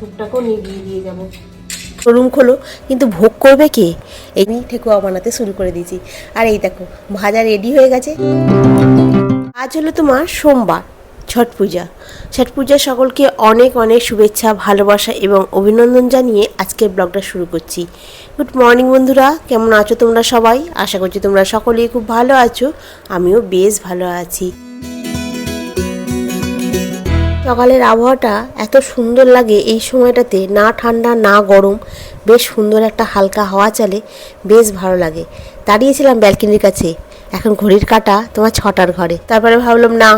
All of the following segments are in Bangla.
ধূপটাকেও নিয়ে দিয়ে যাব। শোরুম খোলো, কিন্তু ভোগ করবে কে? এমনি ঠেকুয়া বানাতে শুরু করে দিয়েছি। আর এই দেখো, ভাজা রেডি হয়ে গেছে। আজ হলো তোমার সোমবার, ছট পূজা। ছট পূজার সকলকে অনেক অনেক শুভেচ্ছা, ভালোবাসা এবং অভিনন্দন জানিয়ে আজকের ব্লগটা শুরু করছি। গুড মর্নিং বন্ধুরা, কেমন আছো তোমরা সবাই? আশা করছি তোমরা সকলেই খুব ভালো আছো। আমিও বেশ ভালো আছি। সকালের আবহাওয়াটা এত সুন্দর লাগে এই সময়টাতে, না ঠান্ডা, না গরম, বেশ সুন্দর একটা হালকা হাওয়া চলে, বেশ ভালো লাগে। দাঁড়িয়েছিলাম ব্যালকনির কাছে এখন ঘড়ির কাটা তোমার ছটার ঘরে। তারপরে ভাবলাম, না,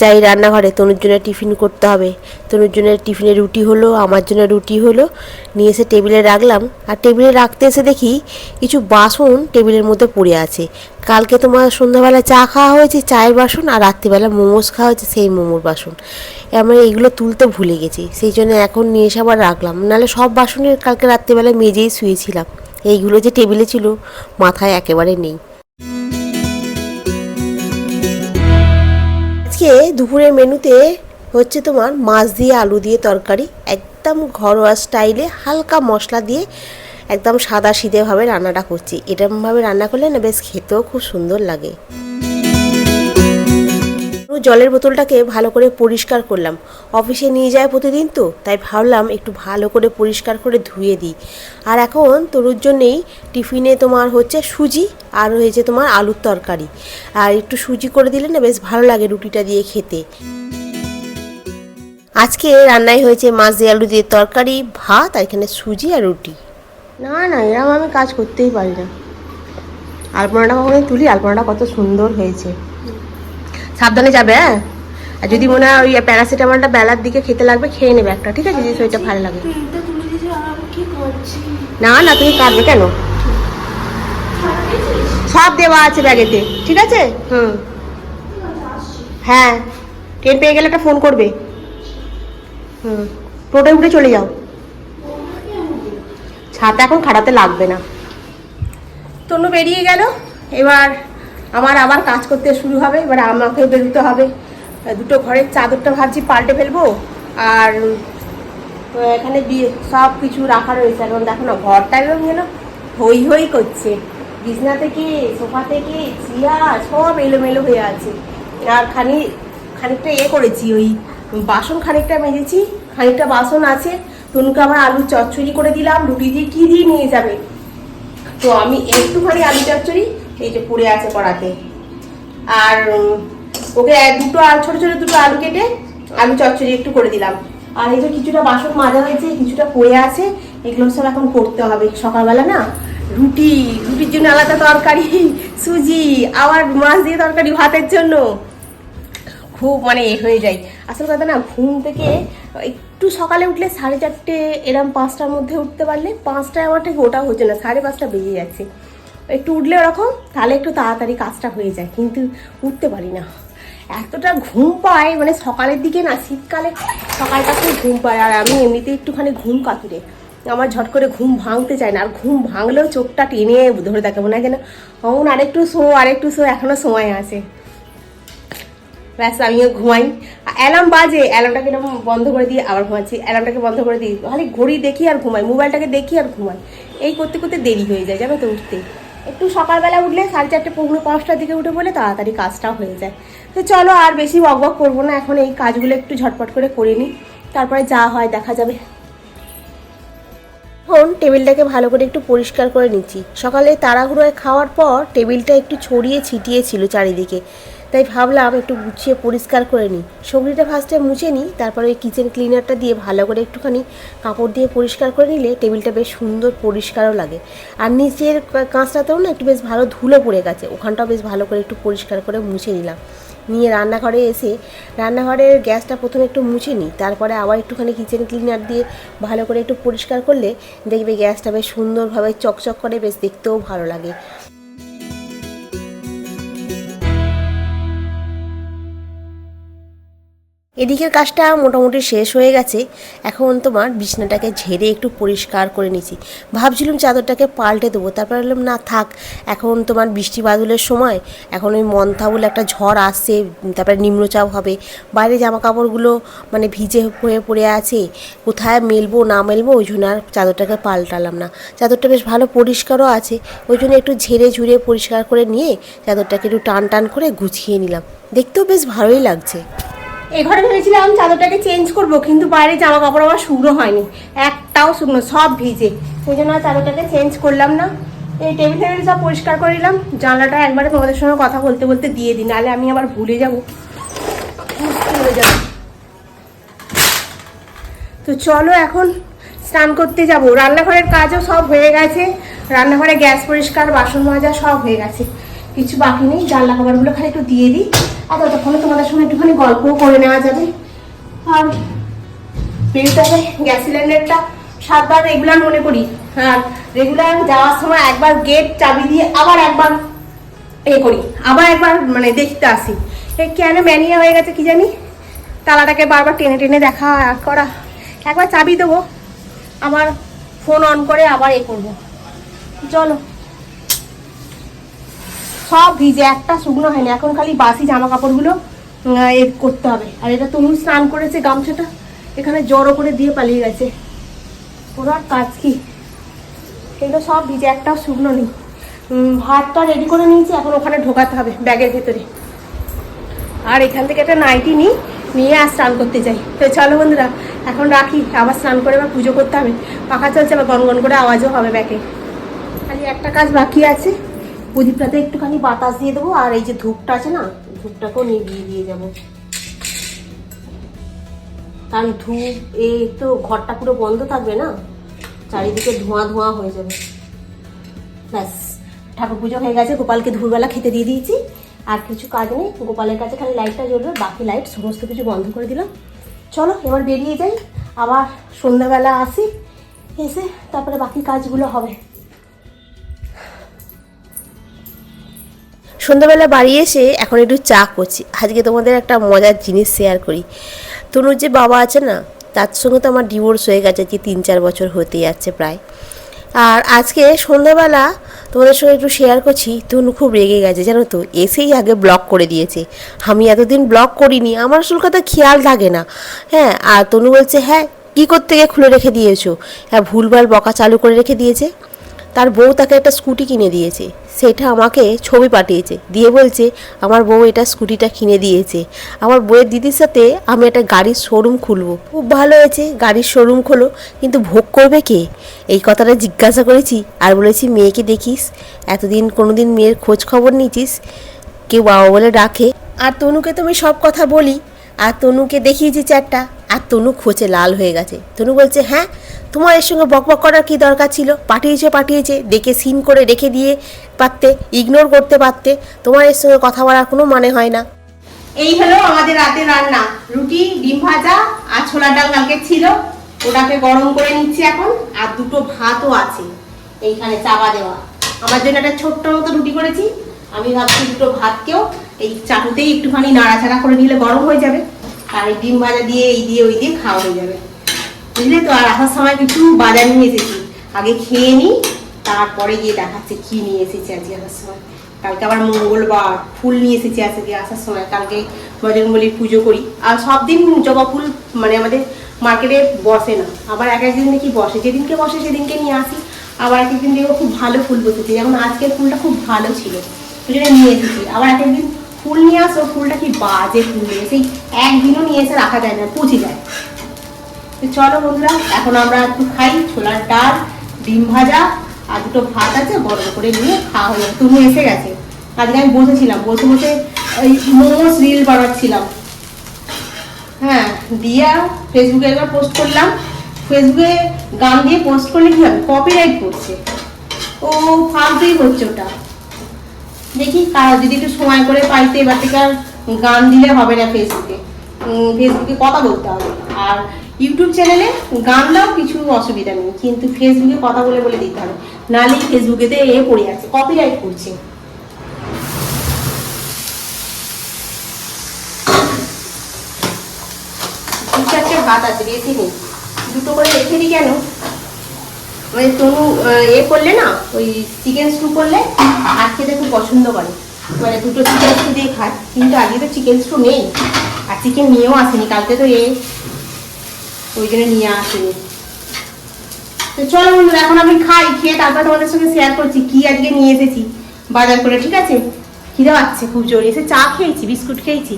যাই রান্নাঘরে, তনুর জন্য টিফিন করতে হবে। তনুর জন্য টিফিনে রুটি হলো, আমার জন্য রুটি হলো। নিয়ে এসে টেবিলে রাখলাম। আর টেবিলে রাখতে এসে দেখি কিছু বাসন টেবিলের মধ্যে পড়ে আছে। কালকে তোমার সন্ধ্যাবেলা চা খাওয়া হয়েছে, চায়ের বাসন, আর রাত্রিবেলা মোমোস খাওয়া হয়েছে, সেই মোমোর বাসন। আমরা এইগুলো তুলতে ভুলে গেছি। সেই জন্য এখন নিয়ে এসে আবার রাখলাম। নাহলে সব বাসনের কালকে রাত্রিবেলা মেজেই শুয়েছিলাম। এইগুলো যে টেবিলে ছিল, মাথায় একেবারে নেই। আজকে দুপুরের মেনুতে হচ্ছে তোমার মাছ দিয়ে, আলু দিয়ে তরকারি। একদম ঘরোয়া স্টাইলে হালকা মশলা দিয়ে একদম সাদা সিধেভাবে রান্নাটা করছি। এরকমভাবে রান্না করলে না বেশ খেতেও খুব সুন্দর লাগে। জলের বোতলটাকে ভালো করে পরিষ্কার করলাম। অফিসে নিয়ে যায় প্রতিদিন তো, তাই ভাবলাম একটু ভালো করে পরিষ্কার করে ধুয়ে দিই। আর এখন তরুর জন্যেই টিফিনে তোমার হচ্ছে সুজি, আর হয়েছে তোমার আলুর তরকারি। আর একটু সুজি করে দিলে না বেশ ভালো লাগে রুটিটা দিয়ে খেতে। আজকে রান্নায় হয়েছে মাছ দিয়ে আলু দিয়ে তরকারি, ভাত, আর এখানে সুজি আর রুটি। না না এরকম আমি কাজ করতেই পারি না। আলপনাটা কখনো তুলি, আলপনাটা কত সুন্দর হয়েছে। সাবধানে যাবে হ্যাঁ? আর যদি মনে হয় ওই প্যারাসিটামলটা বেলার দিকে খেতে লাগবে, খেয়ে নেবে একটা, ঠিক আছে? যদি শরীরটা ভালো লাগে। না না, তুমি কাটবে কেন? সব দেওয়া আছে ব্যাগেতে, ঠিক আছে? হুম। হ্যাঁ ট্রেন পেয়ে গেলে একটা ফোন করবে। হুম টোটোয় উঠে চলে যাও। ছাতা এখন খাটাতে লাগবে না। তনু বেরিয়ে গেল, এবার আমার আবার কাজ করতে শুরু হবে, এবার আমাকেও বেরোতে হবে। দুটো ঘরের চাদরটা ভাবছি পাল্টে ফেলব, আর এখানে সব কিছু রাখা রয়েছে। এখন দেখো না, ঘরটা একদম যেন হই হই করছে। বিছনা থেকে সোফা থেকে চেয়ার, সব এলোমেলো হয়ে আছে। আর খানি, খানিকটা এ করেছি, ওই বাসন খানিকটা মেজেছি, খানিকটা বাসন আছে। তনুকে আবার আলু চচ্চড়ি করে দিলাম, রুটি দিয়ে কি দিয়ে নিয়ে যাবে? তো আমি একটুখানি আলু চচ্চড়ি এই যে পড়ে আছে কড়াতে। আর ওকে দুটো ছোট ছোট দুটো আলু কেটে আলু চচ্চড়ি একটু করে দিলাম। আর এই যে কিছুটা বাসন মাজা হয়েছে, কিছুটা পড়ে আছে, এগুলো সব এখন করতে হবে। সকালবেলা না রুটি, রুটির জন্য আলাদা তরকারি, সুজি, আবার মাছ দিয়ে তরকারি ভাতের জন্য। খুব মানে এ হয়ে যায়। আসল কথা না, ঘুম থেকে একটু সকালে উঠলে সাড়ে চারটে, এরম পাঁচটার মধ্যে উঠতে পারলে পাঁচটায় আমার ঠিক ওটা হচ্ছে না, সাড়ে পাঁচটা বেজে যাচ্ছে। একটু উঠলে ওরকম তাহলে একটু তাড়াতাড়ি কাজটা হয়ে যায়, কিন্তু উঠতে পারি না। এতটা ঘুম পায় মানে সকালের দিকে না, শীতকালে সকালটা খুব ঘুম পায়, আর আমি এমনিতে একটুখানি ঘুম কাতুরে। আমার ঝট করে ঘুম ভাঙতে চায় না, আর ঘুম ভাঙলেও চোখটা টেনে ধরে থাকে, মনে হয় যেন, অমন আরেকটু শো আরেকটু শো এখনও সময় আছে। ব্যাস, আমিও ঘুমাই। অ্যালার্ম বাজে, অ্যালার্মটাকে বন্ধ করে দিয়ে আবার ঘুমাচ্ছি। অ্যালার্মটাকে বন্ধ করে দিই খালি ঘড়ি দেখি আর ঘুমাই, মোবাইলটাকে দেখি আর ঘুমাই। এই করতে করতে দেরি হয়ে যায় যাবে তো উঠতে। একটু সকালবেলা উঠলে সাড়ে চারটে, পৌনে পাঁচটার দিকে উঠে বলে তাড়াতাড়ি কাজটা হয়ে যায়। তো চলো আর বেশি বক বক করব না, এখন এই কাজগুলো একটু ঝটপট করে করে নিই। তারপরে যা হয় দেখা যাবে। এখন টেবিলটাকে ভালো করে একটু পরিষ্কার করে নিচ্ছি। সকালে তাড়াহুড়োয় খাওয়ার পর টেবিলটা একটু ছড়িয়ে ছিটিয়ে ছিল চারিদিকে। তাই ভাবলাম একটু গুছিয়ে পরিষ্কার করে নিই। সবজিটা ফার্স্টে মুছে নিই, তারপরে ওই কিচেন ক্লিনারটা দিয়ে ভালো করে একটুখানি কাপড় দিয়ে পরিষ্কার করে নিলে টেবিলটা বেশ সুন্দর পরিষ্কারও লাগে। আর নিচের কাঁচটাতেও না একটু বেশ ভালো ধুলো পড়ে গেছে, ওখানটাও বেশ ভালো করে একটু পরিষ্কার করে মুছে নিলাম। নিয়ে রান্নাঘরে এসে রান্নাঘরের গ্যাসটা প্রথমে একটু মুছে নিই, তারপরে আবার একটুখানি কিচেন ক্লিনার দিয়ে ভালো করে একটু পরিষ্কার করলে দেখবে গ্যাসটা বেশ সুন্দরভাবে চকচক করে, বেশ দেখতেও ভালো লাগে। এদিকের কাজটা মোটামুটি শেষ হয়ে গেছে। এখন তোমার বিছনাটাকে ঝেড়ে একটু পরিষ্কার করে নিছি। ভাবছিলাম চাদরটাকে পাল্টে দেবো, তারপর বললাম না, থাক, এখন তোমার বৃষ্টি বাদলের সময়, এখন ওই মন্থা বলে একটা ঝড় আসছে, তারপরে নিম্নচাপ হবে। বাইরে জামা কাপড়গুলো মানে ভিজে হয়ে পড়ে আছে, কোথায় মেলবো, না মেলবো, ওই জন্য আর চাদরটাকে পাল্টালাম না। চাদরটা বেশ ভালো পরিষ্কারও আছে, ওই জন্য একটু ঝেড়ে ঝুড়ে পরিষ্কার করে নিয়ে চাদরটাকে একটু টান টান করে গুছিয়ে নিলাম। দেখতেও বেশ ভালোই লাগছে। এই ঘরে ভেবেছিলাম চাদরটাকে চেঞ্জ করব, কিন্তু বাইরে জামা কাপড় আমার শুকনো হয়নি। একটাও শুকনো, সব ভিজে। ওই জন্য চাদরটাকে চেঞ্জ করলাম না। এই টেবিল টেবিল সব পরিষ্কার করে নিলাম। জানলাটা একবারে তোমাদের সঙ্গে কথা বলতে বলতে দিয়ে দিই, নাহলে আমি আবার ভুলে যাবে। তো চলো এখন স্নান করতে যাব। রান্নাঘরের কাজও সব হয়ে গেছে। রান্নাঘরে গ্যাস পরিষ্কার, বাসন মাজা সব হয়ে গেছে। কিছু বাকি নেই, জানলা কভারগুলো খালি একটু দিয়ে দিই, আর ততক্ষণে তোমাদের সঙ্গে একটুখানি গল্পও করে নেওয়া যাবে। আর হবে গ্যাস সিলিন্ডারটা সাতবার রেগুলার মনে করি। আর রেগুলার যাওয়ার সময় একবার গেট চাবি দিয়ে আবার একবার এ করি, আবার একবার মানে দেখতে আসি। কেন ম্যানিয়া হয়ে গেছে কি জানি? তালাটাকে বারবার টেনে টেনে দেখা করা। একবার চাবি দেবো, আমার ফোন অন করে আবার এ করব। চলো। সব ভিজে, একটা শুকনো হয়নি। এখন খালি বাসি জামা কাপড়গুলো এ করতে হবে। আর এটা তুমি স্নান করেছে গামছাটা, এখানে জড়ো করে দিয়ে পালিয়ে গেছে। ওর আর কাজ কি? এগুলো সব ভিজে একটাও শুকনো নেই। ভাতটা রেডি করে নিয়েছি, এখন ওখানে ঢোকাতে হবে ব্যাগের ভেতরে। আর এখান থেকে একটা নাইটি নিই, নিয়ে আর স্নান করতে যাই। তো চলো বন্ধুরা, এখন রাখি, আবার স্নান করে আবার পুজো করতে হবে। পাখা চলছে, আবার গনগন করে আওয়াজও হবে ব্যাগে খালি একটা কাজ বাকি আছে। প্রদীপটাতে একটুখানি বাতাস দিয়ে দেবো, আর এই যে ধূপটা আছে না, ধূপটাকেও নিভিয়ে দিয়ে যাব। কারণ ধূপ এই তো ঘরটা পুরো বন্ধ থাকবে না, চারিদিকে ধোঁয়া ধোঁয়া হয়ে যাবে। ব্যাস, ঠাকুর পুজো হয়ে গেছে, গোপালকে দুপুরবেলা খেতে দিয়ে দিয়েছি। আর কিছু কাজ নেই, গোপালের কাছে খালি লাইটটা জ্বলবে, বাকি লাইট সমস্ত কিছু বন্ধ করে দিলাম। চলো, এবার বেরিয়ে যাই, আবার সন্ধ্যাবেলা আসি, এসে তারপরে বাকি কাজগুলো হবে। সন্ধ্যাবেলা বাড়ি এসে এখন একটু চা করছি। আজকে তোমাদের একটা মজার জিনিস শেয়ার করি। তনুর যে বাবা আছে না, তার সঙ্গে তো আমার ডিভোর্স হয়ে গেছে যে তিন চার বছর হতে যাচ্ছে প্রায়। আর আজকে সন্ধ্যাবেলা তোমাদের সঙ্গে একটু শেয়ার করছি, তনু খুব রেগে গেছে, জানো তো, এসেই আগে ব্লক করে দিয়েছে। আমি এতদিন ব্লক করিনি, আমার আসল কথা খেয়াল থাকে না। হ্যাঁ আর তনু বলছে হ্যাঁ কী করতে গিয়ে খুলে রেখে দিয়েছ? হ্যাঁ ভুলভাল বকা চালু করে রেখে দিয়েছে। তার বউ তাকে একটা স্কুটি কিনে দিয়েছে। সেটা আমাকে ছবি পাঠিয়েছে। দিয়ে বলছে, আমার বউ এটা স্কুটিটা কিনে দিয়েছে। আমার বউয়ের দিদির সাথে আমি একটা গাড়ির শোরুম খুলবো। খুব ভালো হয়েছে, গাড়ির শোরুম খোলো। কিন্তু ভোগ করবে কে? এই কথাটা জিজ্ঞাসা করেছি আর বলেছি, মেয়েকে দেখিস, এতদিন কোনোদিন মেয়ের খোঁজ খবর নিয়েছিস? কেউ বাবা বলে ডাকে। আর তনুকে তো আমি সব কথা বলি। আর তনুকে দেখিয়েছি চারটা আর তনু খোঁচে লাল হয়ে গেছে। তনু বলছে হ্যাঁ তোমার এর সঙ্গে বকবক করার কি দরকার ছিল? পাঠিয়েছে পাঠিয়েছে। দেখে সিন করে রেখে দিয়ে পারতে ইগনোর করতে পারতে, তোমার এর সঙ্গে কথা বলার কোনো মানে হয় না। এই হলো আমাদের রাতের রান্না। রুটি, ডিম ভাজা আর ছোলা ডাল কালকে ছিল। ওটাকে গরম করে নিচ্ছি এখন, আর দুটো ভাতও আছে। এইখানে চাপা দেওয়া। আমার জন্য একটা ছোট্ট মতো রুটি করেছি। আমি ভাবছি দুটো ভাতকেও এই চাটুতেই একটুখানি নাড়াচাড়া করে নিলে গরম হয়ে যাবে। আর এই ডিম ভাজা দিয়ে এই দিয়ে, ওই দিয়ে খাওয়া হয়ে যাবে। বুঝলে তো? আর আসার সময় কিছু বাজার নিয়ে এসেছি। আগে খেয়ে নিই, তারপরে গিয়ে দেখাচ্ছে কি নিয়ে এসেছি আজকে আসার সময়। কালকে আবার মঙ্গলবার, ফুল নিয়ে এসেছি আজকে আসার সময়। কালকে বজরঙ্গলির পুজো করি। আর সব দিন জবা ফুল মানে আমাদের মার্কেটে বসে না। আবার এক একদিন দেখি বসে। যেদিনকে বসে সেদিনকে নিয়ে আসি। আবার এক একদিন দেখব খুব ভালো ফুল বসেছে। যেমন আজকের ফুলটা খুব ভালো ছিল। ওই জন্য নিয়ে এসেছি। আবার এক একদিন ফুল নিয়ে আসো, ফুলটা কি বাজে ফুল নিয়ে সেই একদিনও নিয়ে এসে রাখা যায় না, পচে যায়। তো চলো বন্ধুরা, এখন আমরা একটু খাই, ছোলার ডাল, ডিম ভাজা, আর দুটো ভাত আছে, গরম করে নিয়ে খাওয়া হয়ে তুমি এসে গেছে। আজকে আমি বসেছিলাম, বসে বসে ওই মোমোস রিল বানাচ্ছিলাম। হ্যাঁ দিয়ে ফেসবুকে একবার পোস্ট করলাম। ফেসবুকে গান দিয়ে পোস্ট করলে কি হবে? কপিরাইট করছে ও ফালতুই হচ্ছে ওটা। দেখি কারা যদি একটু সময় করে পাইতে, এবার থেকে আর গান দিলে হবে না ফেসবুকে ফেসবুকে কথা বলতে হবে। আর ইউটিউব চ্যানেলে গান দাও, কিছু অসুবিধা নেই। কিন্তু ফেসবুকে কথা বলে বলে দিতে হবে। নাহলে ফেসবুকেতে এ পড়ে যাচ্ছে কপিরাইট করছে ভাত আছে বেশি নেই দুটো করে রেখে দিই কেন? মানে তনু এ করলে না, ওই চিকেন স্টু করলে ভাত খেতে খুব পছন্দ করে। মানে দুটো চিকেন স্টু দিয়ে খায়, কিন্তু আজকে তো চিকেন স্টু নেই, আর চিকেন নিয়েও আসেনি, কালকে তো এ ওই জন্য নিয়ে আসেনি। তো চলো বন্ধুরা, এখন আমি খাই, খেয়ে তারপর তোমাদের সঙ্গে শেয়ার করছি কি আজকে নিয়ে এসেছি বাজার করে, ঠিক আছে? খিদে পাচ্ছে খুব জোরে, এসে চা খেয়েছি, বিস্কুট খেয়েছি।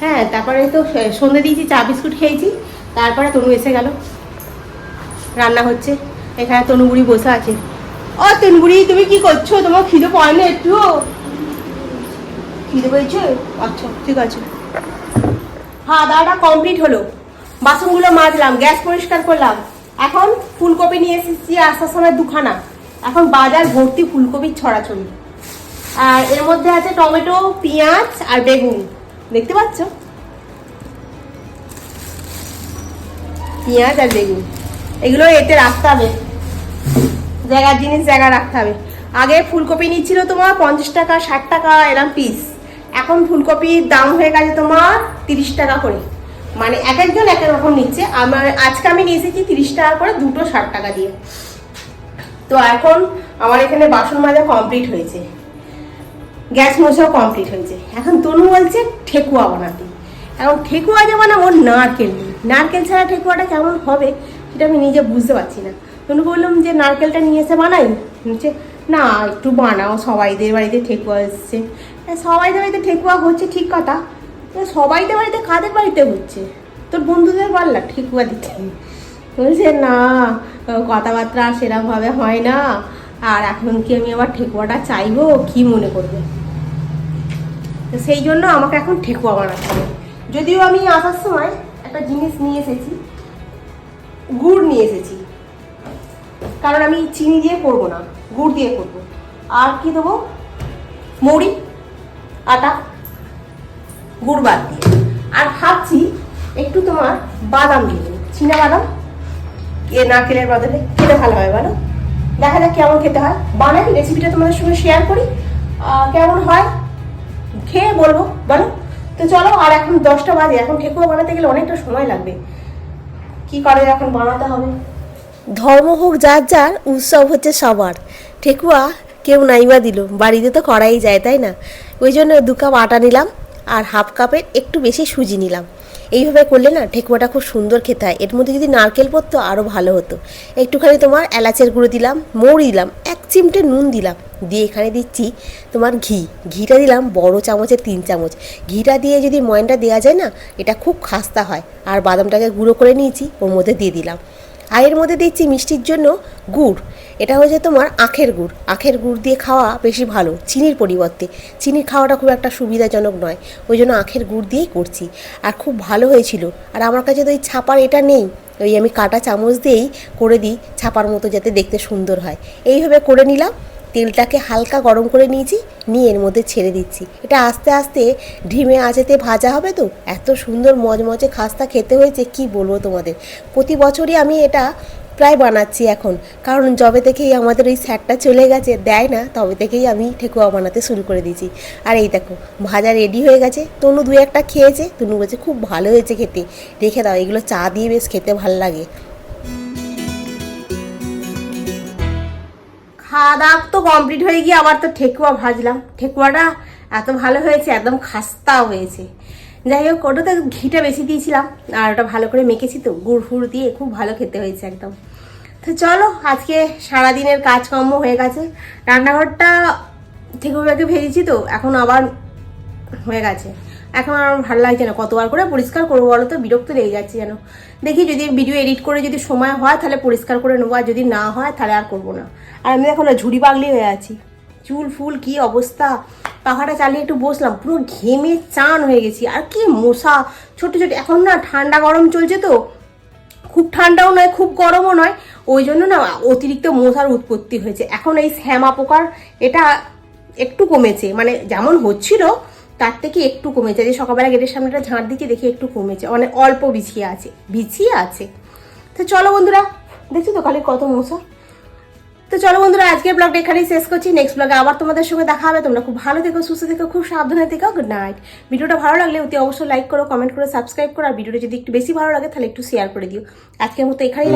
হ্যাঁ তারপরে তো সন্ধে দিয়েছি, চা, বিস্কুট খেয়েছি, তারপরে তনু এসে গেল। রান্না হচ্ছে। এখানে তনুগুড়ি বসে আছে। ও তনুগুড়ি তুমি কি করছ? তোমার খিদে পায় না একটু। খিদে পেয়েছ? আচ্ছা ঠিক আছে। খাওয়া দাওয়াটা কমপ্লিট হলো। বাসনগুলো মাজলাম, গ্যাস পরিষ্কার করলাম। এখন ফুলকপি নিয়ে এসেছি আসার সময় দুখানা। এখন বাজার ভর্তি ফুলকপির ছড়াছড়ি। আর এর মধ্যে আছে টমেটো, পেঁয়াজ আর বেগুন। দেখতে পাচ্ছ? পেঁয়াজ আর বেগুন। এগুলো এতে রাখতে হবে। জায়গার জিনিস জায়গা রাখতে হবে। আগে ফুলকপি নিচ্ছিল তোমার পঞ্চাশ টাকা, ষাট টাকা এরম পিস এখন ফুলকপির দাম হয়ে গেছে তোমার তিরিশ টাকা করে। মানে এক একজন এক এক রকম নিচ্ছে। আমার আজকে আমি নিয়ে এসেছি তিরিশ টাকা করে দুটো ষাট টাকা দিয়ে। তো এখন আমার এখানে বাসন মাজা কমপ্লিট হয়েছে। গ্যাস মোছাও কমপ্লিট হয়েছে। এখন তনু বলছে ঠেকুয়া বানাতে। এখন ঠেকুয়া যে বানাবো নারকেল নেই নারকেল ছাড়া ঠেকুয়াটা কেমন হবে সেটা আমি নিজে বুঝতে পারছি না। তনু বললাম যে নারকেলটা নিয়ে এসে বানাই। বলছে না একটু বানাও সবাইদের বাড়িতে ঠেকুয়া এসছে। হ্যাঁ, সবাইদের বাড়িতে ঠেকুয়া হচ্ছে ঠিক কথা। সবাইদের বাড়িতে কাদের বাড়িতে হচ্ছে? তোর বন্ধুদের বললা ঠেকুয়া দিতে। বলছে না কথাবার্তা সেরকমভাবে হয় না। আর এখন কি আমি আবার ঠেকুয়াটা চাইব? কি মনে করবে? তো সেই জন্য আমাকে এখন ঠেকুয়া বানাতে হবে। যদিও আমি আসার সময় একটা জিনিস নিয়ে এসেছি গুড় নিয়ে এসেছি। কারণ আমি চিনি দিয়ে করব না, গুড় দিয়ে করব। আর কি দেবো? মৌরি, আটা, গুড় বাদ দিয়ে। আর ভাবছি একটু তোমার বাদাম দিয়ে দেবো। চীনা বাদাম? এ নারকেলের বদলে খেতে ভালো হয়, বলো। দেখা যাক কেমন খেতে হয়। বানাই রেসিপিটা তোমাদের সঙ্গে শেয়ার করি। কেমন হয়? খেয়ে বলব, বলো। তো চলো, আর এখন দশটা বাজে। এখন ঠেকুয়া বানাতে গেলে অনেকটা সময় লাগবে। কি করে এখন বানাতে হবে? ধর্ম হোক, যার যার, উৎসব হচ্ছে সবার। ঠেকুয়া কেউ নাইবা দিল। বাড়িতে তো করাই যায়, তাই না? ওই জন্য দু কাপ আটা নিলাম আর হাফ কাপের একটু বেশি সুজি নিলাম। এইভাবে করলে না ঠেকুয়াটা খুব সুন্দর খেতে হয়। এর মধ্যে যদি নারকেল পড়তো আরও ভালো হতো। একটুখানি তোমার এলাচের গুঁড়ো দিলাম, মৌরি দিলাম, এক চিমটে নুন দিলাম। দিয়ে এখানে দিচ্ছি তোমার ঘি। ঘিটা দিলাম বড় চামচের তিন চামচ। ঘিটা দিয়ে যদি ময়নটা দেওয়া যায় না, এটা খুব খাস্তা হয়। আর বাদামটাকে গুঁড়ো করে নিয়েছি, ওর মধ্যে দিয়ে দিলাম। আর এর মধ্যে দিচ্ছি মিষ্টির জন্য গুড়। এটা হচ্ছে তোমার আখের গুড়। আখের গুড় দিয়ে খাওয়া বেশি ভালো, চিনির পরিবর্তে। চিনির খাওয়াটা খুব একটা সুবিধাজনক নয়, ওই জন্য আখের গুড় দিয়েই করছি। আর খুব ভালো হয়েছিল। আর আমার কাছে তো ওই ছাপার এটা নেই, ওই আমি কাটা চামচ দিয়েই করে দিই, ছাপার মতো যাতে দেখতে সুন্দর হয়। এইভাবে করে নিলাম তেলটাকে হালকা গরম করে নিয়েছি, নিয়ে এর মধ্যে ছেড়ে দিচ্ছি। এটা আস্তে আস্তে ঢিমে আঁচেতে ভাজা হবে তো? এত সুন্দর মজমজে খাস্তা খেতে হয়েছে, কি বলব তোমাদের? প্রতি বছরই আমি এটা প্রায় বানাচ্ছি এখন। কারণ যবে থেকেই আমাদের ওই স্যারটা চলে গেছে, দেয় না, তবে থেকেই আমি ঠেকুয়া বানাতে শুরু করে দিয়েছি। আর এই দেখো, ভাজা রেডি হয়ে গেছে। তনু দু একটা খেয়েছে, তনু বলছে, খুব ভালো হয়েছে খেতে। রেখে দাও, এগুলো চা দিয়ে বেশ খেতে ভালো লাগে। খাওয়া দাওয়া তো কমপ্লিট হয়ে গিয়ে আবার তো ঠেকুয়া ভাজলাম। ঠেকুয়াটা এত ভালো হয়েছে, একদম খাস্তা হয়েছে। যাই হোক, ওটাতে ঘিটা বেশি দিয়েছিলাম, আর ওটা ভালো করে মেখেছি তো, গুড় ফুড় দিয়ে খুব ভালো খেতে হয়েছে একদম। তো চলো, আজকে সারাদিনের কাজকর্ম হয়ে গেছে। রান্নাঘরটা ঠেকুয়াকে ভেজেছি তো, এখন আবার হয়ে গেছে। এখন আমার ভালো লাগছে না, কতবার করে পরিষ্কার করব বলো তো? বিরক্ত লেগে যাচ্ছে যেন। দেখি যদি ভিডিও এডিট করে যদি সময় হয় তাহলে পরিষ্কার করে নেব, আর যদি না হয় তাহলে আর করব না। আর আমি এখন ঝুড়ি পাগলি হয়ে আছি। চুল, ফুল কি অবস্থা? পাখাটা চালিয়ে একটু বসলাম, পুরো ঘেমে চান হয়ে গেছি। আর কি মশা, ছোট ছোট, এখন না ঠান্ডা গরম চলছে তো। খুব ঠান্ডাও নয়, খুব গরমও নয়। ওই জন্য না অতিরিক্ত মশার উৎপত্তি হয়েছে। এখন এই শ্যামা পোকার এটা একটু কমেছে। মানে যেমন হচ্ছিল তার থেকে একটু কমেছে, যে সকালবেলা গেটের সামনেটা ঝাঁট দিকে দেখি একটু কমেছে মানে অল্প বিছিয়ে আছে বিছিয়ে আছে। তো চলো বন্ধুরা, দেখছি তো খালি কত মশা তো চলো বন্ধুরা, আজকের ব্লগটা এখানেই শেষ করছি। নেক্সট ব্লগে আবার তোমাদের সঙ্গে দেখা হবে। তোমরা খুব ভালো থেকো, সুস্থ থেকো, খুব সাবধানে থেকো। গুড নাইট ভিডিওটা ভালো লাগলে অতি অবশ্যই লাইক করো কমেন্ট করো সাবস্ক্রাইব করো, আর ভিডিওটা যদি একটু বেশি ভালো লাগে, তাহলে একটু শেয়ার করে দিও। আজকের মতো এখানেই